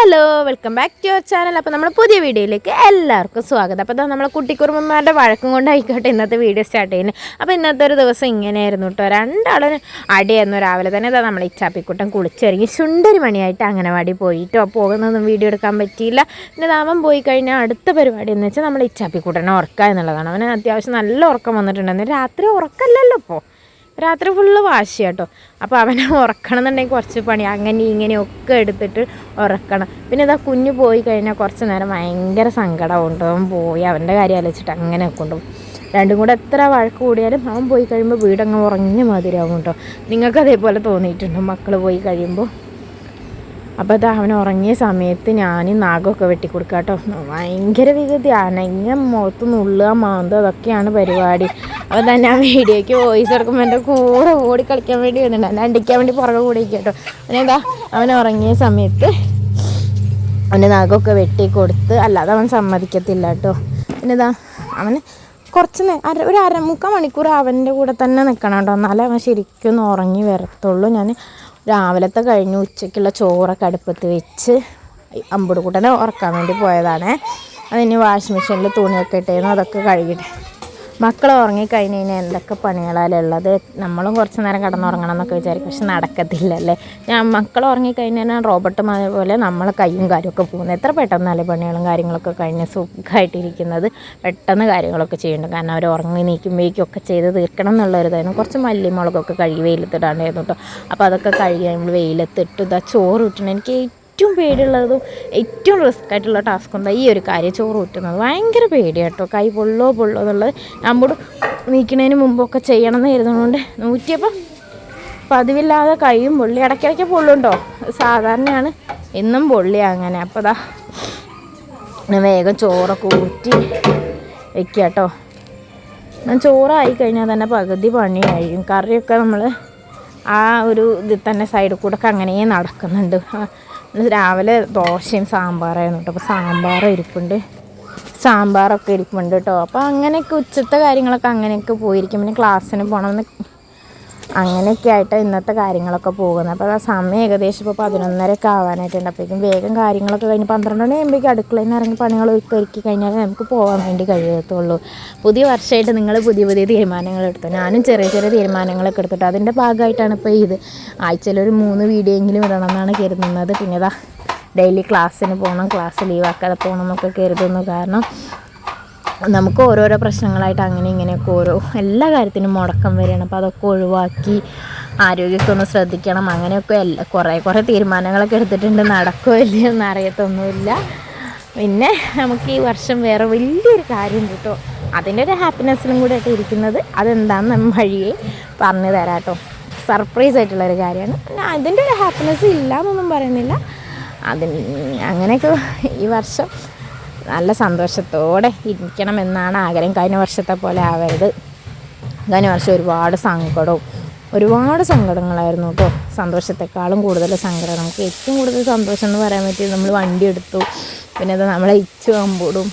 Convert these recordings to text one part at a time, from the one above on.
Hello welcome back to your channel. അപ്പോൾ നമ്മൾ പുതിയ വീഡിയോയിലേക്ക് എല്ലാവർക്കും സ്വാഗതം. അപ്പോൾ നമ്മൾ കുട്ടിക്കുറുമ്പന്മാരുടെ വഴക്കം കൊണ്ടായിക്കോട്ടെ ഇന്നത്തെ വീഡിയോ സ്റ്റാർട്ട് ചെയ്യുന്നത്. അപ്പോൾ ഇന്നത്തെ ഒരു ദിവസം ഇങ്ങനെയായിരുന്നു കേട്ടോ രണ്ടാളും അടിയായിരുന്നു. രാവിലെ തന്നെ ഇതാ നമ്മൾ ഇച്ചാപ്പിക്കുട്ടം കുളിച്ചിറങ്ങി ചുണ്ടൊരു മണിയായിട്ട് അംഗനവാടി പോയിട്ടോ പോകുന്നതൊന്നും വീഡിയോ എടുക്കാൻ പറ്റിയില്ല. പിന്നെ താമം പോയി കഴിഞ്ഞാൽ അടുത്ത പരിപാടി എന്ന് വെച്ചാൽ നമ്മൾ ഇച്ചാപ്പിക്കുട്ടനെ ഉറക്കുക എന്നുള്ളതാണ്. അവന് അത്യാവശ്യം നല്ല ഉറക്കം വന്നിട്ടുണ്ടായിരുന്നു. രാത്രി ഉറക്കമല്ലല്ലോ ഇപ്പോൾ രാത്രി ഫുള്ള് വാശി കേട്ടോ അപ്പോൾ അവനെ ഉറക്കണം എന്നുണ്ടെങ്കിൽ കുറച്ച് പണി അങ്ങനെ ഇങ്ങനെ ഒക്കെ എടുത്തിട്ട് ഉറക്കണം. പിന്നെ ഇതാ കുഞ്ഞ് പോയി കഴിഞ്ഞാൽ കുറച്ച് നേരം ഭയങ്കര സങ്കടമുണ്ട്. അവൻ പോയി അവന്റെ കാര്യം ആലോചിച്ചിട്ട് അങ്ങനെ കൊണ്ടുപോകും രണ്ടും കൂടെ എത്ര വഴക്ക് കൂടിയാലും അവൻ പോയി കഴിയുമ്പോൾ വീടങ്ങ് ഉറങ്ങിയ മാതിരിയാവും കേട്ടോ നിങ്ങൾക്ക് അതേപോലെ തോന്നിയിട്ടുണ്ടോ? മക്കൾ പോയി കഴിയുമ്പോൾ? അപ്പോൾ അത് അവൻ ഉറങ്ങിയ സമയത്ത് ഞാൻ നാഗമൊക്കെ വെട്ടിക്കൊടുക്കുക കേട്ടോ ഭയങ്കര വികൃതി അനങ്ങ മുഖത്ത് നുള്ളുക മാന്ത അതൊക്കെയാണ് പരിപാടി. അപ്പോൾ തന്നെ ആ വീഡിയോയ്ക്ക് വോയിസ് എടുക്കുമ്പോൾ എന്റെ കൂടെ ഓടി കളിക്കാൻ വേണ്ടി വന്നിട്ടുണ്ട് എന്നെ അണ്ടിക്കാൻ വേണ്ടി പുറകെ കൂടി കേട്ടോ പിന്നെന്താ അവൻ ഉറങ്ങിയ സമയത്ത് അവന്റെ നാഗമൊക്കെ വെട്ടി കൊടുത്ത് അല്ലാതെ അവൻ സമ്മതിക്കത്തില്ല കേട്ടോ. പിന്നെ ഇതാ അവന് കുറച്ച് അര ഒരു അര മുക്കാൽ മണിക്കൂർ അവന്റെ കൂടെ തന്നെ നിൽക്കണം കേട്ടോ. എന്നാലേ അവൻ ശരിക്കും ഉറങ്ങി വരത്തുള്ളൂ. ഞാൻ രാവിലത്തെ കഴിഞ്ഞ് ഉച്ചയ്ക്കുള്ള ചോറൊക്കെ അടുപ്പത്ത് വെച്ച് അമ്പടുകൂട്ടനെ ഉറക്കാൻ വേണ്ടി പോയതാണ്. അതിന് വാഷിംഗ് മെഷീനിൽ തുണിയൊക്കെ ഇട്ടേന്നു അതൊക്കെ കഴുകിയിട്ട്. മക്കൾ ഉറങ്ങിക്കഴിഞ്ഞ് കഴിഞ്ഞാൽ എന്തൊക്കെ പണികളാലുള്ളത് നമ്മളും കുറച്ച് നേരം കിടന്നുറങ്ങണം എന്നൊക്കെ വിചാരിക്കും. പക്ഷെ നടക്കത്തില്ലല്ലേ? ഞാൻ മക്കൾ ഉറങ്ങിക്കഴിഞ്ഞാൽ റോബോട്ട് പോലെ നമ്മൾ കയ്യും കാര്യമൊക്കെ പോകുന്നത്. എത്ര പെട്ടെന്നല്ലേ പണികളും കാര്യങ്ങളൊക്കെ കഴിഞ്ഞ് സുഖമായിട്ടിരിക്കുന്നത് പെട്ടെന്ന് കാര്യങ്ങളൊക്കെ ചെയ്യേണ്ടത് കാരണം അവർ ഉറങ്ങി നീക്കുമ്പോഴേക്കും ഒക്കെ ചെയ്ത് തീർക്കണം എന്നുള്ളൊരിതായിരുന്നു കുറച്ച് മല്ലിമുളകൊക്കെ കഴുകി വെയിലത്തിടാണ്ടായിരുന്നു കേട്ടോ. അപ്പോൾ അതൊക്കെ കഴുകി നമ്മൾ വെയിലത്തിട്ട് ഇതാ ചോറ് കിട്ടണം എനിക്ക് ഏറ്റവും പേടിയുള്ളതും ഏറ്റവും റിസ്ക് ആയിട്ടുള്ള ടാസ്ക് എന്താ ഈ ഒരു കാര്യം ചോറ് ഊറ്റുന്നത്. ഭയങ്കര പേടിയാട്ടോ കൈ പൊള്ളോ പൊള്ളോ എന്നുള്ളത് നമ്മോട് നീക്കണതിന് മുമ്പൊക്കെ ചെയ്യണം എന്ന് കരുതുന്നതുകൊണ്ട് നൂറ്റിയപ്പം പതിവില്ലാതെ കൈയും പൊള്ളി ഇടയ്ക്കിടയ്ക്ക് പൊള്ളുണ്ടോ? സാധാരണയാണ് എന്നും പൊള്ളി അങ്ങനെ. അപ്പോൾ ദാ വേഗം ചോറൊക്കെ ഊറ്റി വെക്കുക കേട്ടോ. ചോറായി കഴിഞ്ഞാൽ തന്നെ പകുതി പണി കഴിയും കറിയൊക്കെ നമ്മൾ ആ ഒരു ഇതിൽ തന്നെ സൈഡിൽ കൂടെ അങ്ങനെ നടക്കുന്നുണ്ട്. രാവിലെ ദോശയും സാമ്പാറായിരുന്നു കേട്ടോ. അപ്പോൾ സാമ്പാർ ഇരിപ്പുണ്ട്. സാമ്പാറൊക്കെ ഇരിപ്പുണ്ട് കേട്ടോ. അപ്പോൾ അങ്ങനെയൊക്കെ ഉച്ചത്തെ കാര്യങ്ങളൊക്കെ അങ്ങനെയൊക്കെ പോയിരിക്കും. പിന്നെ ക്ലാസ്സിന് പോകണമെന്ന് അങ്ങനെയൊക്കെ ആയിട്ട് ഇന്നത്തെ കാര്യങ്ങളൊക്കെ പോകുന്നത്. അപ്പോൾ ആ സമയം ഏകദേശം ഇപ്പോൾ പതിനൊന്നരയൊക്കെ ആവാനായിട്ടുണ്ട്. അപ്പോഴേക്കും വേഗം കാര്യങ്ങളൊക്കെ കഴിഞ്ഞ് പന്ത്രണ്ട് മണി കഴിയുമ്പോഴേക്കും അടുക്കളയിൽ നിന്ന് ഇറങ്ങി പണികൾ ഒരുക്കി കഴിഞ്ഞാൽ നമുക്ക് പോകാൻ വേണ്ടി കഴിയത്തുള്ളൂ. പുതിയ വർഷമായിട്ട് നിങ്ങൾ പുതിയ പുതിയ തീരുമാനങ്ങൾ എടുത്തു. ഞാനും ചെറിയ ചെറിയ തീരുമാനങ്ങളൊക്കെ എടുത്തിട്ട് അതിന്റെ ഭാഗമായിട്ടാണ് ഇപ്പോൾ ഇത്. ആഴ്ചയിൽ ഒരു മൂന്ന് വീഡിയോ എങ്കിലും ഇടണം എന്നാണ് കരുതുന്നത്. പിന്നെ ഡെയിലി ക്ലാസ്സിന് പോകണം ക്ലാസ് ലീവാക്കാതെ പോകണം എന്നൊക്കെ കരുതുന്നു. കാരണം നമുക്ക് ഓരോരോ പ്രശ്നങ്ങളായിട്ട് അങ്ങനെ ഇങ്ങനെയൊക്കെ ഓരോ എല്ലാ കാര്യത്തിനും മുടക്കം വരികയാണ്. അപ്പോൾ അതൊക്കെ ഒഴിവാക്കി ആരോഗ്യമൊക്കെ ഒന്ന് ശ്രദ്ധിക്കണം. അങ്ങനെയൊക്കെ എല്ലാ കുറേ കുറേ തീരുമാനങ്ങളൊക്കെ എടുത്തിട്ടുണ്ട്. നടക്കുമോ ഇല്ലയോ എന്ന് അറിയത്തൊന്നുമില്ല. പിന്നെ നമുക്ക് ഈ വർഷം വേറെ വലിയൊരു കാര്യം കേട്ടോ. അതിന്റെ ഒരു ഹാപ്പിനെസ്സിലും കൂടെ ആയിട്ട് ഇരിക്കുന്നത് അതെന്താണെന്ന് നമ്മൾ വഴിയെ പറഞ്ഞു തരാം കേട്ടോ. സർപ്രൈസ് ആയിട്ടുള്ളൊരു കാര്യമാണ്. പിന്നെ അതിന്റെ ഒരു ഹാപ്പിനെസ് ഇല്ല എന്നൊന്നും പറയുന്നില്ല. അതിന് അങ്ങനെയൊക്കെ ഈ വർഷം നല്ല സന്തോഷത്തോടെ ഇരിക്കണമെന്നാണ് ആഗ്രഹം. കഴിഞ്ഞ വർഷത്തെ പോലെ ആവരുത്. കഴിഞ്ഞ വർഷം ഒരുപാട് സങ്കടവും ഒരുപാട് സങ്കടങ്ങളായിരുന്നു കേട്ടോ. സന്തോഷത്തെക്കാളും കൂടുതൽ സങ്കടം. നമുക്ക് ഏറ്റവും കൂടുതൽ സന്തോഷം എന്ന് പറയാൻ പറ്റിയത് നമ്മൾ വണ്ടി എടുത്തു. പിന്നെ അത് നമ്മളെ ഇച്ചു അമ്പൂടും.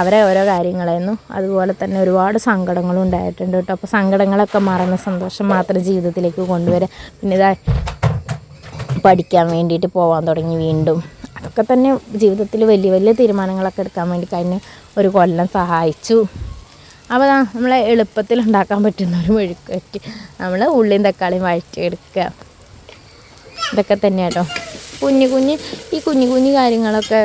അവരെ ഓരോ കാര്യങ്ങളായിരുന്നു. അതുപോലെ തന്നെ ഒരുപാട് സങ്കടങ്ങളും ഉണ്ടായിട്ടുണ്ട് കേട്ടോ. അപ്പോൾ സങ്കടങ്ങളൊക്കെ മറന്ന് സന്തോഷം മാത്രം ജീവിതത്തിലേക്ക് കൊണ്ടുവരാം പിന്നെ ഇതാ പഠിക്കാൻ വേണ്ടിയിട്ട് പോകാൻ തുടങ്ങി വീണ്ടും. അതൊക്കെ തന്നെ ജീവിതത്തിൽ വലിയ വലിയ തീരുമാനങ്ങളൊക്കെ എടുക്കാൻ വേണ്ടി കഴിഞ്ഞ ഒരു കൊല്ലം സഹായിച്ചു. അപ്പോൾ നമ്മളെ എളുപ്പത്തിൽ ഉണ്ടാക്കാൻ പറ്റുന്ന ഒരു മെഴുക്കുവരട്ടി നമ്മൾ ഉള്ളിയും തക്കാളിയും വഴറ്റിയെടുക്കുക. ഇതൊക്കെ തന്നെ കേട്ടോ. കുഞ്ഞു കുഞ്ഞ് ഈ കുഞ്ഞു കുഞ്ഞു കാര്യങ്ങളൊക്കെ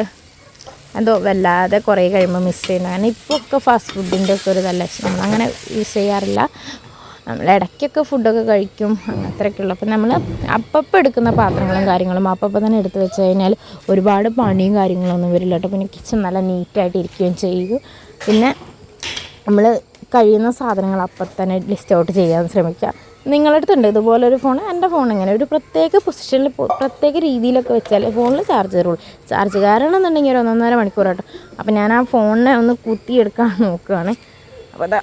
എന്തോ വല്ലാതെ കുറേ കഴിയുമ്പോൾ മിസ് ചെയ്യുന്നത് കാരണം ഇപ്പോൾ ഒക്കെ ഫാസ്റ്റ് ഫുഡിന്റെ ഒക്കെ ഒരു നല്ല നമ്മൾ അങ്ങനെ യൂസ് ചെയ്യാറില്ല. നമ്മൾ ഇടയ്ക്കൊക്കെ ഫുഡൊക്കെ കഴിക്കും അങ്ങനത്തെയൊക്കെ ഉള്ളു അപ്പം നമ്മൾ അപ്പപ്പം എടുക്കുന്ന പാത്രങ്ങളും കാര്യങ്ങളും അപ്പപ്പം തന്നെ എടുത്ത് വെച്ച് കഴിഞ്ഞാൽ ഒരുപാട് പണിയും കാര്യങ്ങളൊന്നും വരില്ല കേട്ടോ. പിന്നെ കിച്ചൺ നല്ല നീറ്റായിട്ട് ഇരിക്കുകയും ചെയ്യും. പിന്നെ നമ്മൾ കഴിയുന്ന സാധനങ്ങൾ അപ്പം തന്നെ ലിസ്റ്റ് ഔട്ട് ചെയ്യാൻ ശ്രമിക്കുക. നിങ്ങളുടെ അടുത്തുണ്ട് ഇതുപോലൊരു ഫോൺ എന്റെ ഫോൺ ഇങ്ങനെ ഒരു പ്രത്യേക പൊസിഷനിൽ പ്രത്യേക രീതിയിലൊക്കെ വെച്ചാൽ ഫോണിൽ ചാർജ് കയറുള്ളൂ ചാർജ് കയറണമെന്നുണ്ടെങ്കിൽ ഒരു ഒന്നൊന്നര മണിക്കൂർ കേട്ടോ അപ്പം ഞാൻ ആ ഫോണിനെ ഒന്ന് കുത്തിയെടുക്കാൻ നോക്കുകയാണ് അപ്പോൾ അതാ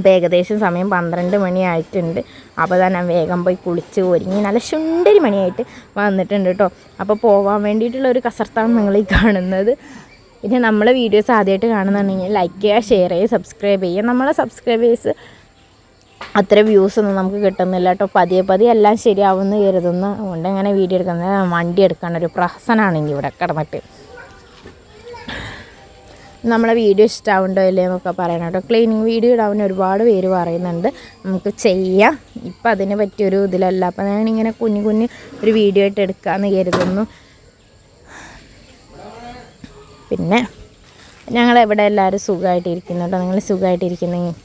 ഇപ്പോൾ ഏകദേശം സമയം പന്ത്രണ്ട് മണിയായിട്ടുണ്ട്. അപ്പോൾ തന്നെ ഞാൻ വേഗം പോയി കുളിച്ച് ഒരുങ്ങി നല്ല ശുണ്ടരി മണിയായിട്ട് വന്നിട്ടുണ്ട് കേട്ടോ അപ്പോൾ പോകാൻ വേണ്ടിയിട്ടുള്ള ഒരു കസർത്താണ് നിങ്ങൾ ഈ കാണുന്നത്. പിന്നെ നമ്മളെ വീഡിയോസ് ആദ്യമായിട്ട് കാണുന്നുണ്ടെങ്കിൽ ലൈക്ക് ചെയ്യുക ഷെയർ ചെയ്യുക സബ്സ്ക്രൈബ് ചെയ്യുക. നമ്മളെ സബ്സ്ക്രൈബേഴ്സ് അത്ര വ്യൂസ് ഒന്നും നമുക്ക് കിട്ടുന്നില്ല കേട്ടോ പതിയെ പതിയെ എല്ലാം ശരിയാവുമെന്ന് കരുതുന്നു. അതുകൊണ്ട് അങ്ങനെ വീഡിയോ എടുക്കുന്നത് വണ്ടി എടുക്കാൻ ഒരു ഇനി ഇവിടെ കിടന്നിട്ട്. നമ്മളെ വീഡിയോ ഇഷ്ടമാവുണ്ടോ ഇല്ലേ എന്നൊക്കെ പറയണം കേട്ടോ. ക്ലീനിങ് വീഡിയോ ഇടാവുന്ന ഒരുപാട് പേര് പറയുന്നുണ്ട്. നമുക്ക് ചെയ്യാം. ഇപ്പം അതിന് പറ്റിയൊരു ഇതിലല്ല. അപ്പം ഞാനിങ്ങനെ കുഞ്ഞു കുഞ്ഞു ഒരു വീഡിയോ ആയിട്ട് എടുക്കാമെന്ന് കരുതുന്നു. പിന്നെ ഞങ്ങൾ ഇവിടെ എല്ലാവരും സുഖമായിട്ടിരിക്കുന്നു കേട്ടോ. നിങ്ങൾ സുഖമായിട്ടിരിക്കുന്നെങ്കിൽ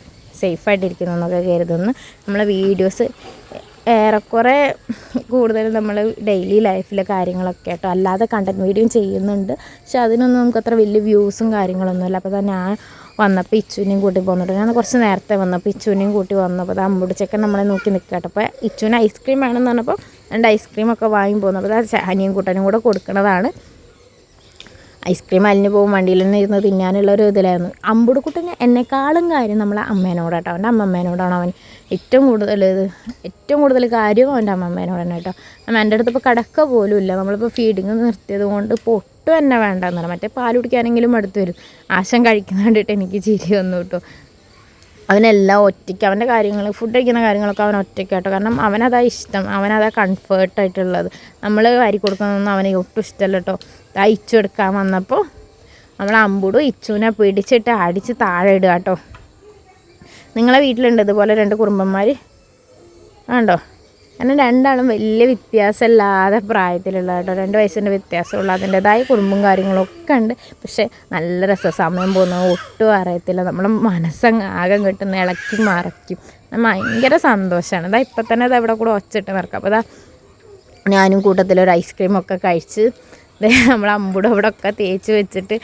സേഫായിട്ടിരിക്കുന്നു എന്നൊക്കെ കരുതുന്നു. നമ്മളെ വീഡിയോസ് ഏറെക്കുറെ കൂടുതൽ നമ്മൾ ഡെയിലി ലൈഫിലെ കാര്യങ്ങളൊക്കെ കേട്ടോ അല്ലാതെ കണ്ടന്റ് വീഡിയോ ചെയ്യുന്നുണ്ട്. പക്ഷെ അതിനൊന്നും നമുക്ക് അത്ര വലിയ വ്യൂസും കാര്യങ്ങളൊന്നുമില്ല അപ്പോൾ തന്നെ ഞാൻ വന്നപ്പോൾ ഇച്ചുവിനെയും കൂട്ടി പോന്നിട്ട് ഞാൻ കുറച്ച് നേരത്തെ വന്നപ്പോൾ ഇച്ചുവിനെയും കൂട്ടി വന്നപ്പോൾ അത് അമ്പുടിച്ചൊക്കെ നമ്മളെ നോക്കി നിൽക്കട്ടെ അപ്പോൾ ഇച്ചുവിന് ഐസ്ക്രീം വേണമെന്ന് പറഞ്ഞപ്പോൾ രണ്ട് ഐസ്ക്രീമൊക്കെ വാങ്ങി പോകുന്നപ്പോൾ അത് അനിയും കൂട്ടനും കൂടെ കൊടുക്കുന്നതാണ് ഐസ്ക്രീം അലിഞ്ഞു പോകും വണ്ടിയിൽ തന്നെ ഇരുന്ന് തിന്നാനുള്ള ഒരു ഇതിലായിരുന്നു. അമ്പുടുക്കുട്ടന് എന്നെക്കാളും കാര്യം നമ്മളെ അമ്മേനോടാട്ടോ. അവന്റെ അമ്മമ്മേനോടാണ് അവൻ ഏറ്റവും കൂടുതൽ ഇത് ഏറ്റവും കൂടുതൽ കാര്യവും അവന്റെ അമ്മമ്മേനോടാണ് കേട്ടോ. അമ്മ എന്റെ അടുത്ത് ഇപ്പോൾ കിടക്ക പോലും ഇല്ല. നമ്മളിപ്പോൾ ഫീഡിങ് നിർത്തിയത് കൊണ്ട് ഇപ്പോൾ ഒട്ടും എന്നെ വേണ്ടെന്നാണ് മറ്റേ പാൽ കുടിക്കാനെങ്കിലും അടുത്ത് വരും. ആശം കഴിക്കുന്ന കണ്ടിട്ട് എനിക്ക് ചിരി വന്നു കേട്ടോ. അവനെല്ലാം ഒറ്റയ്ക്ക് അവന്റെ കാര്യങ്ങൾ ഫുഡ് കഴിക്കുന്ന കാര്യങ്ങളൊക്കെ അവൻ ഒറ്റയ്ക്ക് കേട്ടോ. കാരണം അവനതാ ഇഷ്ടം അവനതാ കംഫേർട്ടായിട്ടുള്ളത് നമ്മൾ വാരി കൊടുക്കുന്നതൊന്നും അവനെ ഒട്ടും ഇഷ്ടമല്ല കേട്ടോ. എടുക്കാൻ വന്നപ്പോൾ നമ്മൾ അമ്പൂടും ഇച്ചുവിനെ പിടിച്ചിട്ട് അടിച്ച് താഴെ ഇടുക കേട്ടോ. നിങ്ങളെ വീട്ടിലുണ്ട് ഇതുപോലെ രണ്ട് കുടുംബന്മാർ ആണ്ടോ കാരണം രണ്ടാളും വലിയ വ്യത്യാസമില്ലാതെ പ്രായത്തിലുള്ള കേട്ടോ. രണ്ട് വയസ്സിന്റെ വ്യത്യാസമുള്ള അതിന്റെതായ കുടുംബവും കാര്യങ്ങളൊക്കെ ഉണ്ട്. പക്ഷേ നല്ല രസം സമയം പോകുന്നത് ഒട്ടും അറിയത്തില്ല. നമ്മുടെ മനസ്സങ്ങ് ആകം കിട്ടുന്ന ഇളക്കി മറയ്ക്കും. ഭയങ്കര സന്തോഷമാണ്. അതാ ഇപ്പം തന്നെ അത് ഇവിടെ കൂടെ ഒച്ചിട്ട് മറക്കാം അപ്പോൾ അതാ ഞാനും കൂട്ടത്തിലൊരു ഐസ്ക്രീമൊക്കെ കഴിച്ച് നമ്മൾ അമ്പുടെ ഒക്കെ തേച്ച് വെച്ചിട്ട്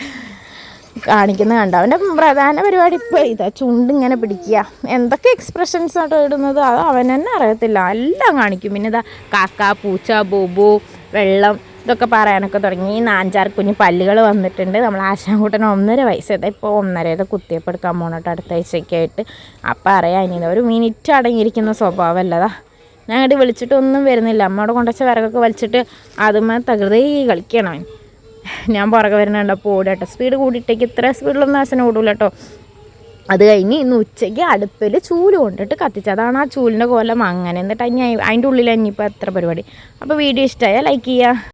കാണിക്കുന്നത് കണ്ട? അവന്റെ പ്രധാന പരിപാടി ഇപ്പോൾ ഇതാ ചുണ്ടിങ്ങനെ പിടിക്കുക. എന്തൊക്കെ എക്സ്പ്രഷൻസ് ആട്ടോ ഇടുന്നത്? അത് അവൻ തന്നെ അറിയത്തില്ല. എല്ലാം കാണിക്കും. പിന്നെ ഇതാ കാക്ക പൂച്ച ബോബു വെള്ളം ഇതൊക്കെ പറയാനൊക്കെ തുടങ്ങി. ഈ നാഞ്ചാർ കുഞ്ഞ് പല്ലുകൾ വന്നിട്ടുണ്ട്. നമ്മൾ ആശാൻകൂട്ടന് ഒന്നര വയസ്സ്. ഇപ്പോൾ ഒന്നരയുടെ കുത്തിയപ്പ് എടുക്കാൻ പോകണോട്ടോ അടുത്ത ആഴ്ചയ്ക്കായിട്ട് അപ്പം അറിയാം ഇനി ഒരു മിനിറ്റ് അടങ്ങിയിരിക്കുന്ന സ്വഭാവമല്ലതാ ഞാൻ അങ്ങോട്ട് വിളിച്ചിട്ടൊന്നും വരുന്നില്ല. അമ്മയോട് കൊണ്ടുവച്ച വിറകൊക്കെ വലിച്ചിട്ട് അതുമ്മ തകൃതി കളിക്കണം ഞാൻ പുറകെ വരുന്നുണ്ട് അപ്പോൾ ഓടട്ടോ സ്പീഡ് കൂടിയിട്ടേക്ക് ഇത്ര സ്പീഡിലൊന്നും ആശനം ഓടൂല കേട്ടോ അത് കഴിഞ്ഞ് ഇന്ന് ഉച്ചയ്ക്ക് അടുപ്പിൽ ചൂൽ കൊണ്ടിട്ട് കത്തിച്ച്. അതാണ് ആ ചൂലിന്റെ കോലം. അങ്ങനെ എന്നിട്ട് അതിന് അതിന്റെ ഉള്ളിൽ ഇനിയിപ്പോൾ എത്ര പരിപാടി. അപ്പോൾ വീഡിയോ ഇഷ്ടമായാൽ ലൈക്ക് ചെയ്യുക